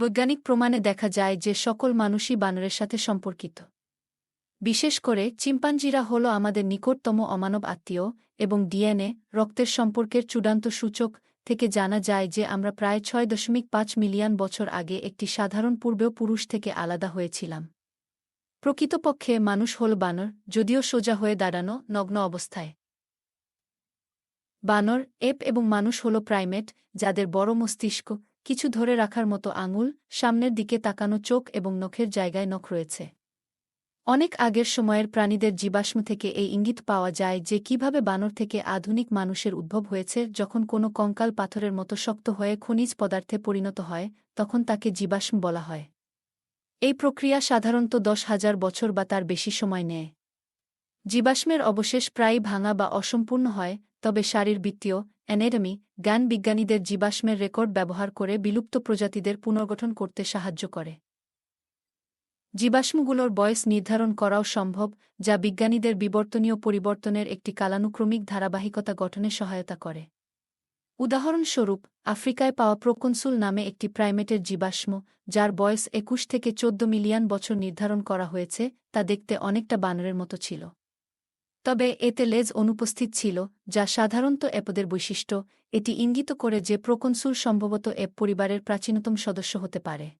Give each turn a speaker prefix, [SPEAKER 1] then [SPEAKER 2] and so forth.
[SPEAKER 1] বৈজ্ঞানিক প্রমাণে দেখা যায় যে সকল মানুষই বানরের সাথে সম্পর্কিত। বিশেষ করে চিম্পাঞ্জিরা হল আমাদের নিকটতম অমানব আত্মীয় এবং ডিএনএ, রক্তের সম্পর্কের চূড়ান্ত সূচক থেকে জানা যায় যে আমরা প্রায় ছয় দশমিক পাঁচ মিলিয়ন বছর আগে একটি সাধারণ পূর্বেও পুরুষ থেকে আলাদা হয়েছিলাম। প্রকৃতপক্ষে মানুষ হল বানর, যদিও সোজা হয়ে দাঁড়ানো নগ্ন অবস্থায়। বানর, এপ এবং মানুষ হল প্রাইমেট, যাদের বড় মস্তিষ্ক কিছু ধরে রাখার মতো আঙুল, সামনের দিকে তাকানো চোখ এবং নখের জায়গায় নখ রয়েছে। অনেক আগের সময়ের প্রাণীদের জীবাশ্ম থেকে এই ইঙ্গিত পাওয়া যায় যে কীভাবে বানর থেকে আধুনিক মানুষের উদ্ভব হয়েছে, যখন কোনো কঙ্কাল পাথরের মতো শক্ত হয়ে খনিজ পদার্থে পরিণত হয়, তখন তাকে জীবাশ্ম বলা হয়। এই প্রক্রিয়া সাধারণত দশ হাজার বছর বা তার বেশি সময় নেয়। জীবাশ্মের অবশেষ প্রায়ই ভাঙা বা অসম্পূর্ণ হয়, তবে শারীরবৃত্তীয় অ্যানেডমি জ্ঞান বিজ্ঞানীদের জীবাশ্মের রেকর্ড ব্যবহার করে বিলুপ্ত প্রজাতিদের পুনর্গঠন করতে সাহায্য করে। জীবাশ্মগুলোর বয়স নির্ধারণ করাও সম্ভব, যা বিজ্ঞানীদের বিবর্তনীয় পরিবর্তনের একটি কালানুক্রমিক ধারাবাহিকতা গঠনে সহায়তা করে। উদাহরণস্বরূপ, আফ্রিকায় পাওয়া প্রকনসুল নামে একটি প্রাইমেটের জীবাশ্ম, যার বয়স একুশ থেকে চোদ্দ মিলিয়ন বছর নির্ধারণ করা হয়েছে, তা দেখতে অনেকটা বানরের মতো ছিল। তবে এতে লেজ অনুপস্থিত ছিল, যা সাধারণত এপদের বৈশিষ্ট্য। এটি ইঙ্গিত করে যে প্রকনসুল সম্ভবত এপ পরিবারের প্রাচীনতম সদস্য হতে পারে।